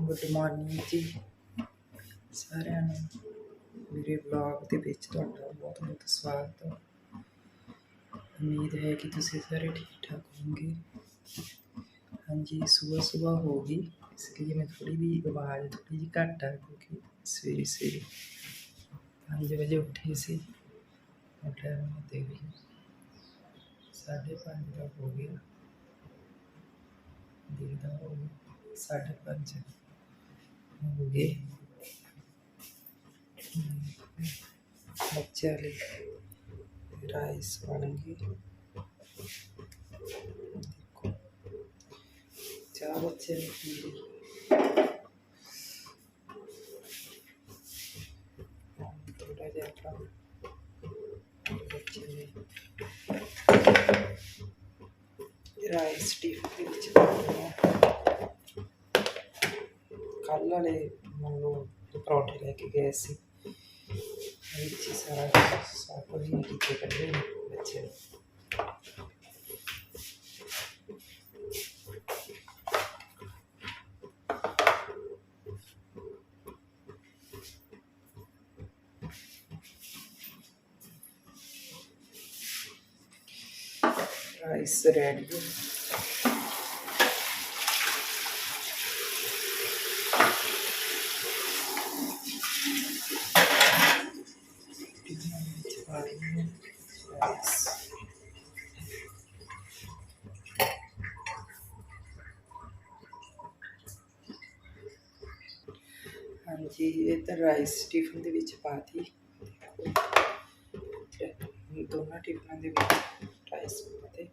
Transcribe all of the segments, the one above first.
Good morning ਜੀ। ਸਾਰਿਆਂ ਨੂੰ ਮੇਰੇ ਬਲੌਗ ਦੇ ਵਿੱਚ ਤੁਹਾਡਾ ਬਹੁਤ ਬਹੁਤ ਸਵਾਗਤ ਹੈ। ਉਮੀਦ ਹੈ ਕਿ ਤੁਸੀਂ ਸਾਰੇ ਠੀਕ ਠਾਕ ਹੋਵੋਗੇ। ਹਾਂਜੀ, ਸਵੇਰ ਸਵੇਰ ਹੋ ਗਈ, ਇਸ ਲਈ ਮੈਂ ਥੋੜੀ ਵੀ ਆਵਾਜ਼ ਥੋੜੀ ਜਿਹੀ ਘੱਟ ਆ ਕਿਉਂਕਿ ਸਵੇਰੇ ਸਵੇਰੇ 5 ਵਜੇ ਉੱਠੀ ਸੀ। ਉੱਠਿਆ ਮੈਂ ਤੇ ਵੀ 5:30 ਦਾ ਹੋ ਗਿਆ। ਦੇਖਦਾ ਹੋ 5:30 होंगे राइस वाली देखो। चार बच्चे थोड़ा ज़्यादा राइस टिफ़िन ਕੱਲ੍ਹ ਵਾਲੇ ਮੰਨ ਲਓ ਪਰੌਂਠੇ ਲੈ ਕੇ ਗਏ ਸੀ ਉਹਦੇ ਵਿੱਚ ਹੀ ਸਾਰਾ ਸਾਰਾ ਕੁਝ ਹੀ ਕੀਤੇ ਕੱਢੇ ਨੇ ਬੱਚੇ ਨੇ ਰਾਈਸ ਰੈਡੀ ਹਾਂਜੀ, ਇਹ ਤਾਂ ਰਾਈਸ ਟਿਫਨ ਦੇ ਵਿੱਚ ਪਾਤੀ ਦੋਨਾਂ ਟਿਫਨਾਂ ਦੇ ਵਿੱਚ ਰਾਈਸ ਪਾਤੇ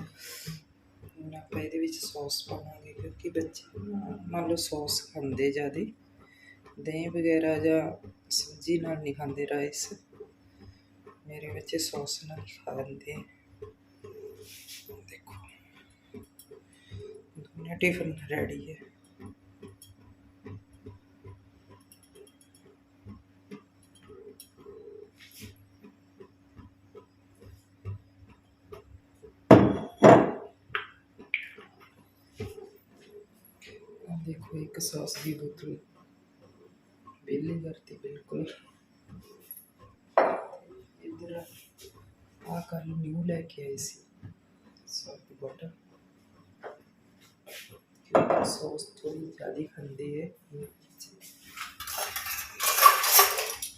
ਹੁਣ ਆਪਾਂ ਇਹਦੇ ਵਿੱਚ ਸੌਸ ਪਾਵਾਂਗੇ, ਕਿਉਂਕਿ ਬੱਚੇ ਮੰਨ ਲਓ ਸੌਸ ਖਾਂਦੇ ਜ਼ਿਆਦਾ। ਦਹੀਂ ਵਗੈਰਾ ਜਾਂ ਸਬਜ਼ੀ ਨਾਲ ਨਹੀਂ ਖਾਂਦੇ ਰਾਈਸ मेरे बच्चे सॉस ना तो सोशनल खाते देखो। दुनिया टिफ़िन रेडी है। देखो, एक सॉस की बोतल। बिल्ली करती बिल्कुल। ਕੱਲ ਨਿਊ ਲੈ ਕੇ ਆਏ ਸੀ। ਸੌਸ ਦੀ ਬੋਤਲ ਕਿਉਂਕਿ ਸੌਸ ਥੋੜੀ ਜ਼ਿਆਦਾ ਖਾਂਦੇ ਹੈ।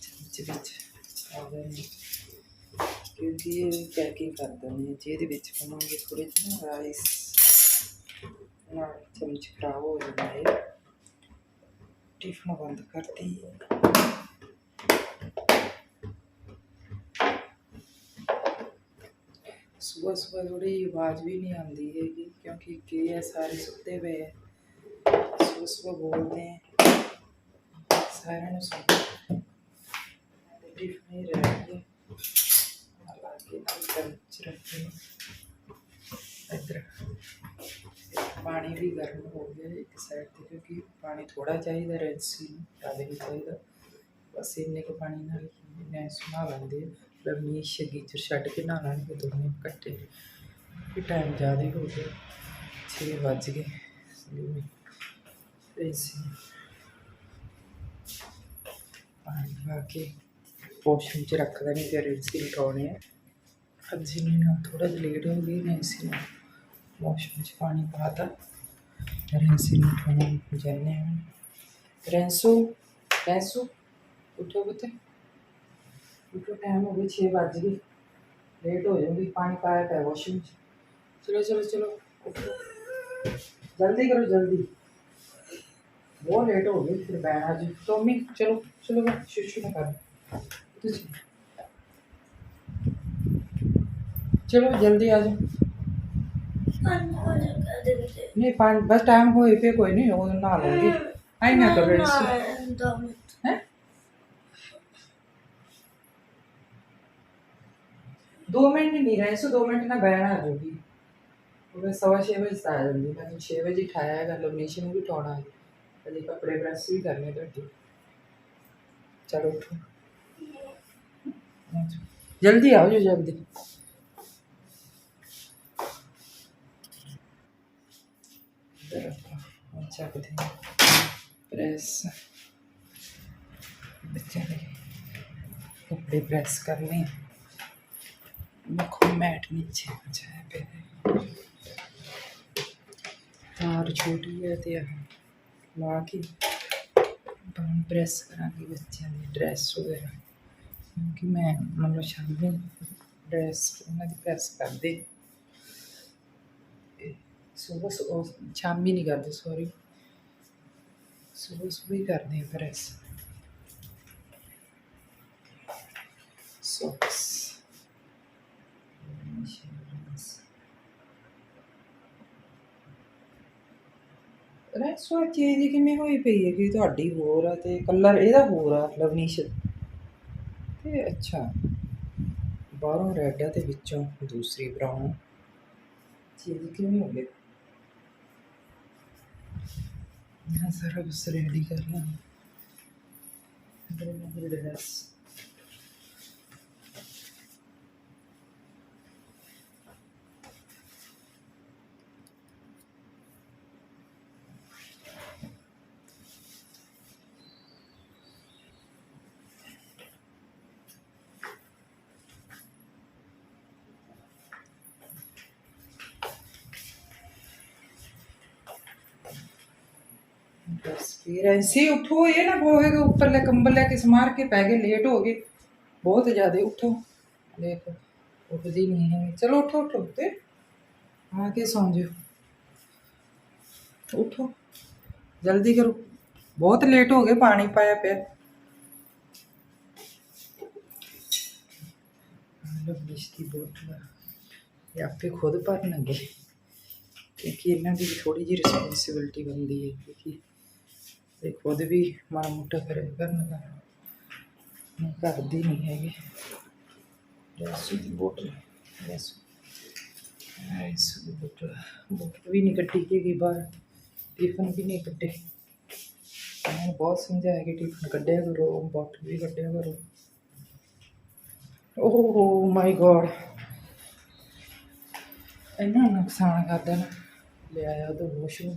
ਚਮਚ ਵਿੱਚ ਆ ਗਏ ਨੇ। ਕਿਉਂਕਿ ਇਹ ਪੈਕਿੰਗ ਕਰ ਦਿੰਦੇ ਆ। ਜਿਹਦੇ ਵਿੱਚ ਪਾਵਾਂਗੇ ਥੋੜੇ ਜਿਹੇ ਰਾਈਸ ਨਾਲ ਚਮਚ ਖਰਾਬ ਹੋ ਜਾਂਦਾ ਹੈ। ਟਿਫਨ ਬੰਦ ਕਰਤੀ ਸੁਬਹ ਸਵੇਰ ਥੋੜੀ ਆਵਾਜ਼ ਵੀ ਨਹੀਂ ਆਉਂਦੀ ਹੈਗੀ, ਕਿਉਂਕਿ ਕੀ ਹੈ ਸਾਰੇ ਸੁੱਤੇ ਪਏ ਹੈ ਸੁਬਹ ਸਵੇਰ ਬੋਲਦੇ ਹੈ ਸਾਰਿਆਂ ਨੂੰ ਸੁਣ ਟਿਫਨ ਹੀ ਰਹਿ ਗਿਆ ਹਾਲਾਂਕਿ ਅੰਦਰ ਚ ਰੱਖੇ ਇੱਧਰ। ਪਾਣੀ ਵੀ ਗਰਮ ਹੋ ਗਿਆ ਇੱਕ ਸਾਈਡ ਤੇ, ਕਿਉਂਕਿ ਪਾਣੀ ਥੋੜਾ ਚਾਹੀਦਾ ਰੈਂਸੀ ਨੂੰ ਜ਼ਿਆਦਾ ਨਹੀਂ ਚਾਹੀਦਾ। ਬਸ ਇੰਨੇ ਕੁ ਪਾਣੀ ਨਾਲ ਹੀ ਮੈਂ ਸੁਣਾ ਲੈਂਦੇ ਰਮੇਸ਼ ਗੀਚਰ ਛੱਡ ਕੇ ਨਹਾ ਲੈਣਗੇ ਦੋਨੇ ਇਕੱਠੇ। ਕਿ ਟਾਈਮ ਜ਼ਿਆਦਾ ਹੋ ਗਿਆ। 6 ਵੱਜ ਗਏ। ਰੈਂਸੀ ਪਾਣੀ ਪਾ ਕੇ ਪੋਸ਼ਨ ਚ ਰੱਖ ਦੇਣੀ ਫਿਰ ਰੈਂਸੀ ਉਠਾਉਣੇ ਆ। ਅੱਜ ਜੀ ਨਾ ਥੋੜਾ ਜਿਹਾ ਲੇਟ ਹੋ ਗਈ ਮੈਂ ਇਸੇ ਨੂੰ। ਵਾਸ਼ਰੂਮ ਚ ਪਾਣੀ ਪਾਤਾ। ਰੈਂਸੀ ਨੂੰ ਉਠਾਉਣ ਜਾਂਦੇ ਰੈਂਸੂ ਰੈਂਸੂ, ਉਠੋ ਬਤੇ क्योंकि टाइम हो गई छः बज गई लेट हो जाऊँगी पानी पाया पाया वॉशरूम चलो चलो चलो जल्दी करो जल्दी वो लेट हो गई फिर बैठ आज तो मम्मी चलो चलो मैं शीशू में कर चलो जल्दी आ जाओ नहीं पाँच बस टाइम हो पे कोई नहीं वो ना लूँगी आई ना करो दो मिनट ही नहीं रहे, सो दो मिनट ना बहना आ जोगी मैं सवा छः बजे आया जल्दी मैंने तो छः बजे ठाया है कर लो नेशन भी उठाना है। कभी कपड़े ब्रश भी करने तो बैठे चलो उठो। हाँ जल्दी आओ जो, जल्दी। अच्छा प्रेस कपड़े प्रेस करने। मुखो मैट नीचे आ जाए तार छोटी है तो ते ला के प्रेस करा बच्चों की ड्रैस वगैरह। क्योंकि मैं मतलब शामिल ड्रैस उन्होंने प्रेस करते सुबह सुबह शामी नहीं करते, सॉरी। सुबह सुबह ही करते हैं प्रेस। सॉक्स। ਰੈਸਵਾ ਚੀਜ਼ ਕਿਵੇਂ ਹੋਈ ਪਈ ਹੈ ਕਿ ਤੁਹਾਡੀ ਹੋਰ ਆ ਤੇ ਕਲਰ ਇਹਦਾ ਹੋਰ ਆ, ਲਵਨੀਸ਼। ਤੇ ਅੱਛਾ, ਬਾਹਰੋਂ ਰੈੱਡ ਆ ਤੇ ਵਿੱਚੋਂ ਦੂਸਰੀ ਬਰਾਊਨ ਚੀਜ਼ ਕਿਵੇਂ ਹੋ ਗਈ ਮੈਂ ਸਾਰਾ ਕੁਛ ਰੈਡੀ ਕਰ ਲਾਂ। ਡਰੈਸ ਬਸ ਫਿਰ ਐਸੀ ਉਠੋ ਇਹ ਨਾ ਹੋਏਗਾ ਉੱਪਰਲੇ ਕੰਬਲ ਲੈ ਕੇ ਸਮਾਰ ਕੇ ਪੈ ਗਏ ਲੇਟ ਹੋ ਗਏ। ਬਹੁਤ ਜ਼ਿਆਦਾ ਉਠੋ। ਦੇਖ, ਉੱਠਦੀ ਨਹੀਂ ਹੈ। ਚਲੋ ਉਠੋ ਉਠੋ ਤੇ ਆ ਕੇ ਸੌਂ ਜਿਓ। ਉਠੋ। ਜਲਦੀ ਕਰੋ। ਬਹੁਤ ਲੇਟ ਹੋ ਗਏ, ਪਾਣੀ ਪਾਇਆ ਪਿਆ। ਲੋ ਬਿਸ਼ਤੀ ਬੋਤਲ ਇਹ ਆਪੇ ਖੁਦ ਭਰਨਗੇ। ਕਿਉਂਕਿ ਇਹਨਾਂ ਦੀ ਥੋੜੀ ਜਿਹੀ ਰਿਸਪੌਂਸਿਬਿਲਟੀ ਬਣਦੀ ਹੈ, ਕਿਉਂਕਿ ਇਹ ਖੁਦ ਵੀ ਮਾੜਾ ਮੋਟਾ ਕਰੇ ਕਰਨਗਾ ਨਹੀਂ ਕਰਦੀ ਨਹੀਂ ਹੈਗੀ। ਰੈਸੂ ਦੀ ਬੋਤਲ ਰੈਸੂ ਰੈਸੂ ਦੀ ਬੋਤਲ ਬੋਤਲ ਵੀ ਨਹੀਂ ਕੱਢੀ ਹੈਗੀ ਬਾਹਰ ਟਿਫਨ ਵੀ ਨਹੀਂ ਕੱਢੇ ਮੈਂ ਬਹੁਤ ਸਮਝਾਇਆ ਕਿ ਟਿਫਨ ਕੱਢਿਆ ਕਰੋ ਬੋਤਲ ਵੀ ਕੱਢਿਆ ਕਰੋ। ਓਹ ਮਾਈ ਗॉड ਇੰਨਾ ਨੁਕਸਾਨ ਕਰਦਾ ਨਾ। ਲਿਆਇਆ ਉਹ ਵਾਸ਼ਰੂਮ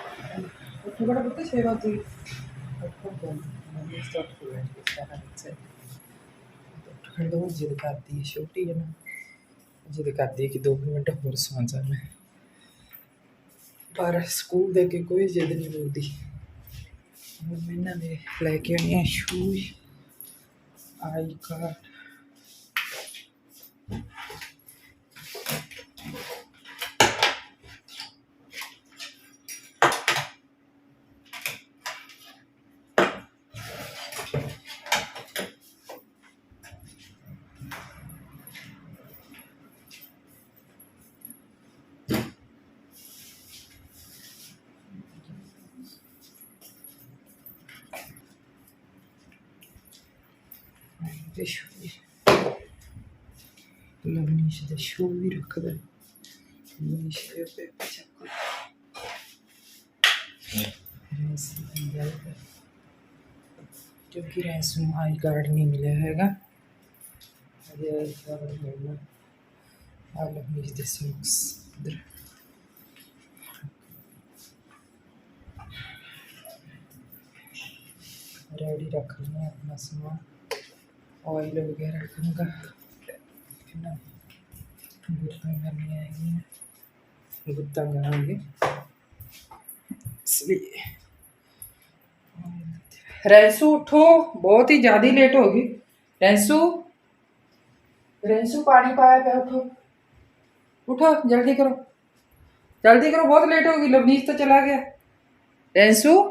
उठो बड़ा पता छः बजे ਖੜ ਦੋ ਜਿੱਦ ਕਰਦੀ ਹੈ ਛੋਟੀ ਹੈ ਨਾ ਜਿੱਦ ਕਰਦੀ ਹੈ ਕਿ 2 ਮਿੰਟ ਹੋਰ ਸੌਂ ਜਾ ਮੈਂ ਪਰ ਸਕੂਲ ਦੇ ਕੇ ਕੋਈ ਜਿੱਦ ਨਹੀਂ ਮਿਲਦੀ ਹੁਣ ਮੈਂ ਇਹਨਾਂ ਦੇ ਲੈ ਕੇ ਆਉਣੀ ਆ shoes I card Ve şöyle. Dolabın içinde şöyle kadar. Bunun işte yok yapacak. Biraz ileride. जो कि रैसू आई कार्ड नहीं मिला हैगा all of these the songs इधर रेडी रख लें अपना सामान ऑयल वगैरह है ना? गुत्ता करनी आएगी। गुत्ता कराएँगे इसलिए। रैंसू उठो, बहुत ही ज़्यादा लेट होगी। रैंसू रैंसू पानी पाया गया, उठो। उठो, जल्दी करो। जल्दी करो, बहुत लेट होगी लवनीश तो चला गया। रैंसू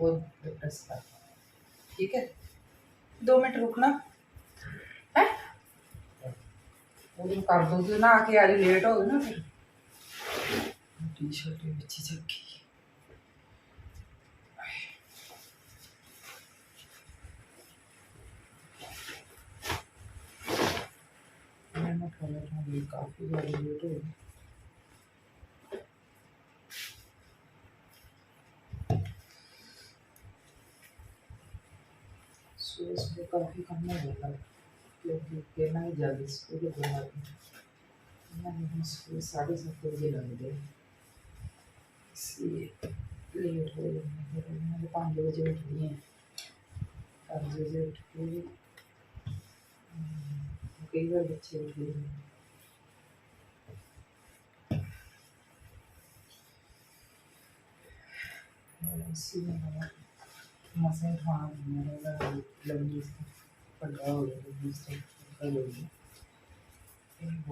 वो प्रेस कर ठीक है? दो मिनट रुकना। है? वो तुम कर दो तो ना, आके आज लेट हो ना फिर। टी शर्ट भी अच्छी चक्की काफ़ी ज़्यादा लेट हो गया सुबह सुबह काफ़ी करना होगा क्योंकि करना ही जल्दी स्कूल के बाद स्कूल साढ़े सात बजे लग गए। इसलिए लेट हो पाँच बजे उठ हैं। पाँच बजे उठ हम्म, कई बार बच्चे उठ गए हैं. uma central, né, da pianista, perdão, da pianista, perdão, ele é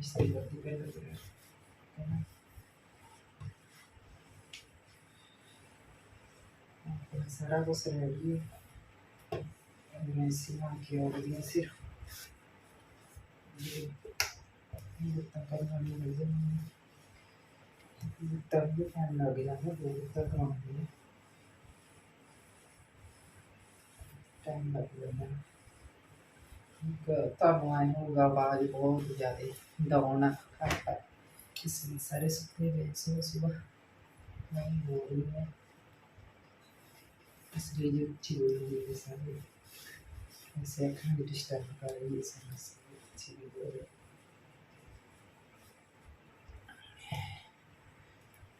Estilo de pedra, né? Será você ali? Eu me ensino aqui, é o vir ਜਿੱਦਾਂ ਕਰਨਾ ਨਹੀਂ ਮਿਲ ਜਾਂਦੀ ਜਿੱਦਾਂ ਵੀ ਟਾਈਮ ਲੱਗ ਜਾਂਦਾ ਬਹੁਤ ਤੱਕ ਆਉਂਦੀ ਹੈ ਟਾਈਮ ਲੱਗ ਜਾਂਦਾ ਇੱਕ ਤੁਹਾਨੂੰ ਆਏ ਹੋਊਗਾ ਆਵਾਜ਼ ਬਹੁਤ ਜ਼ਿਆਦਾ ਡਾਊਨ ਘੱਟ ਹੈ ਇਸ ਲਈ ਸਾਰੇ ਸੁੱਤੇ ਹੋਏ ਸੋ ਸੁਬਹ ਨਹੀਂ ਹੋ ਰਹੀ ਹੈ ਇਸ ਲਈ ਜੋ ਚੀਜ਼ ਹੋਈ ਹੈ ਸਾਰੇ ऐसे अखंड में डिस्टर्ब कर रही है समस्या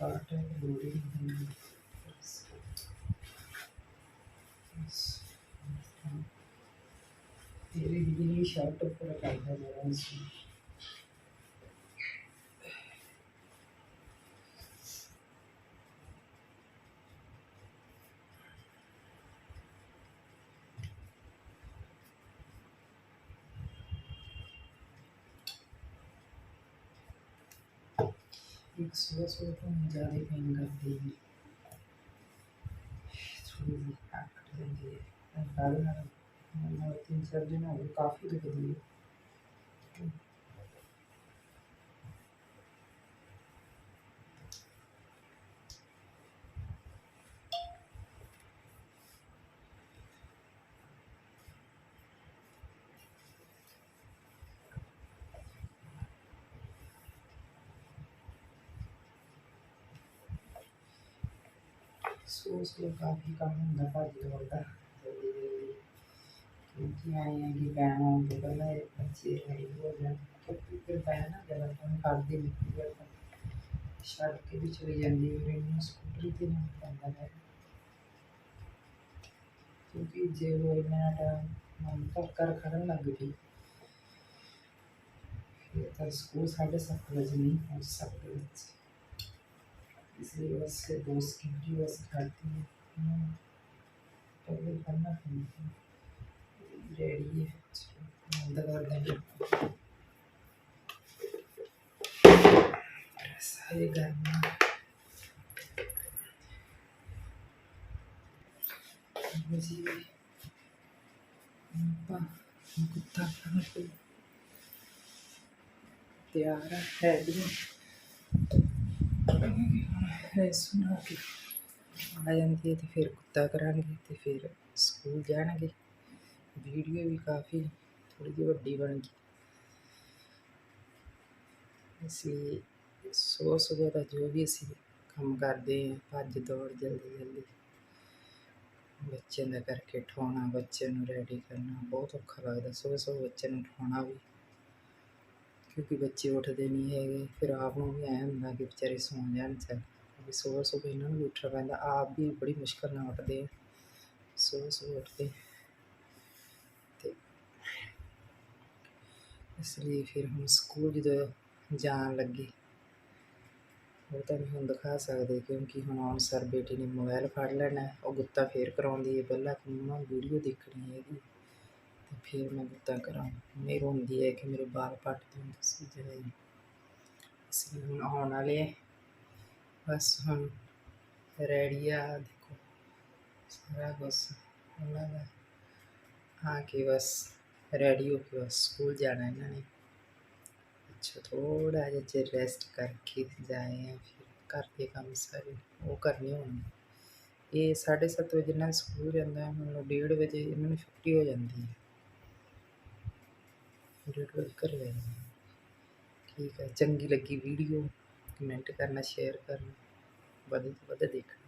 part of तेरे बिजली शॉर्ट पूरा कर दे मेरा इसमें एक सुबह सुबह तो मैं ज़्यादा पेन करती है। थोड़ी दादी तीन चार दिन हो गए, काफ़ी दुखती है ਸੋ ਸੋ ਕਾਫੀ ਕੰਮ ਹੁੰਦਾ, ਭੱਜ ਦੌੜ ਦਾ ਕਿਉਂਕਿ ਆਏ ਆ ਕਿ ਬੈਨ ਆਉਣ ਤੋਂ ਪਹਿਲਾਂ ਇਹ ਬੱਚੇ ਰੈਡੀ ਹੋ ਜਾਣ। ਕਿਉਂਕਿ ਫਿਰ ਬੈਨ ਨਾ ਜ਼ਿਆਦਾ ਕੰਮ ਕਰਦੇ ਨਹੀਂ ਫਿਰ ਛੱਡ ਕੇ ਵੀ ਚਲੀ ਜਾਂਦੀ ਫਿਰ ਇਹਨੂੰ ਸਕੂਟਰੀ ਤੇ ਨਹੀਂ ਪੈਂਦਾ ਹੈ। ਕਿਉਂਕਿ ਜੇ ਉਹ ਇੰਨਾ ਟਾਈਮ ਮਨ ਕਰ ਖੜਨ ਲੱਗ ਗਈ, ਫਿਰ ਤਾਂ ਸਕੂਲ ਸਾਢੇ ਸੱਤ ਵਜੇ ਨਹੀਂ ਪਹੁੰਚ ਸਕਦੇ ਬੱਚੇ। इसलिए बस से दोस्त की भी बस खाती है पहले करना रेडी है। बंद कर देंगे सारे घर में। मुझे कुत्ता तैयार है। भी ਕਰਾਂਗੇ ਸੁਣਾ ਕੇ ਆ ਜਾਂਦੀ ਹੈ ਤੇ ਫਿਰ ਕੁੱਤਾ ਕਰਾਂਗੇ ਤੇ ਫਿਰ ਸਕੂਲ ਜਾਣਗੇ। ਵੀਡੀਓ ਵੀ ਕਾਫੀ ਥੋੜੀ ਜਿਹੀ ਵੱਡੀ ਬਣ ਗਈ। ਅਸੀਂ ਸਵੇਰ ਸਵੇਰ ਦਾ ਜੋ ਵੀ ਅਸੀਂ ਕੰਮ ਕਰਦੇ ਹਾਂ, ਭੱਜ ਦੌੜ ਜਲਦੀ ਜਲਦੀ। ਬੱਚਿਆਂ ਦਾ ਕਰਕੇ ਉਠਾਉਣਾ ਬੱਚੇ ਨੂੰ ਰੈਡੀ ਕਰਨਾ ਬਹੁਤ ਔਖਾ ਲੱਗਦਾ, ਸਵੇਰ ਸਵੇਰ ਬੱਚੇ ਨੂੰ ਉਠਾਉਣਾ ਵੀ। ਕਿਉਂਕਿ ਬੱਚੇ ਉੱਠਦੇ ਨਹੀਂ ਹੈਗੇ, ਫਿਰ ਆਪ ਨੂੰ ਵੀ ਐਂ ਹੁੰਦਾ ਕਿ ਵਿਚਾਰੇ ਸੌਂ ਜਾਣ ਚੱਲ। ਵੀ ਸਵੇਰ ਸਵੇਰ ਇਹਨਾਂ ਨੂੰ ਵੀ ਉੱਠਣਾ ਪੈਂਦਾ, ਆਪ ਵੀ ਬੜੀ ਮੁਸ਼ਕਲ ਨਾਲ ਉੱਠਦੇ ਆ। ਸਵੇਰ ਸਵੇਰ ਉੱਠਦੇ। ਤੇ ਇਸ ਲਈ ਫਿਰ ਹੁਣ ਸਕੂਲ ਜਦੋਂ ਜਾਣ ਲੱਗੇ, ਉਹ ਤਾਂ ਨਹੀਂ ਹੁਣ ਦਿਖਾ ਸਕਦੇ ਕਿਉਂਕਿ ਹੁਣ ਆਉਣ ਸਰ ਬੇਟੀ ਨੇ ਮੋਬਾਈਲ ਫੜ ਲੈਣਾ, ਉਹ ਗੁੱਤਾ ਫੇਰ ਕਰਾਉਂਦੀ ਹੈ, ਪਹਿਲਾਂ ਕਿ ਮੰਮਾ ਵੀਡੀਓ ਦੇਖਣੀ ਹੈਗੀ। ਤੇ ਫਿਰ ਮੈਂ ਗੁੱਤਾ ਕਰਾਂ? ਮੇਰੀ ਹੁੰਦੀ ਹੈ ਕਿ ਮੇਰੇ ਬਾਲ ਪੱਟ ਦਿਓ ਸੀ ਜਿਹੜੇ ਇਸ ਲਈ ਹੁਣ ਆਉਣ ਵਾਲੇ ਹੈ। ਬਸ ਹੁਣ ਰੈਡੀ ਆ, ਦੇਖੋ। ਸਾਰਾ ਕੁਛ ਉਹਨਾਂ ਦਾ। ਆ ਕੇ ਬਸ ਰੈਡੀ ਹੋ ਕੇ ਬਸ ਸਕੂਲ ਜਾਣਾ ਇਹਨਾਂ ਨੇ। ਅੱਛਾ ਥੋੜਾ ਜਿਹਾ ਚਿਰ ਰੈਸਟ ਕਰਕੇ ਜਾਏ ਆ ਫਿਰ। ਘਰ ਦੇ ਕੰਮ ਸਾਰੇ ਉਹ ਕਰਨੇ ਹੋਣਗੇ ਇਹ 7:30 ਵਜੇ ਨਾਲ ਸਕੂਲ ਜਾਂਦਾ ਹੈ ਮੈਨੂੰ 1:30 ਵਜੇ ਇਹਨਾਂ ਨੂੰ ਛੁੱਟੀ ਹੋ ਜਾਂਦੀ ਹੈ। रेट कर रहे हैं। ठीक है, चंगी लगी वीडियो कमेंट करना शेयर करना बद तो देखना।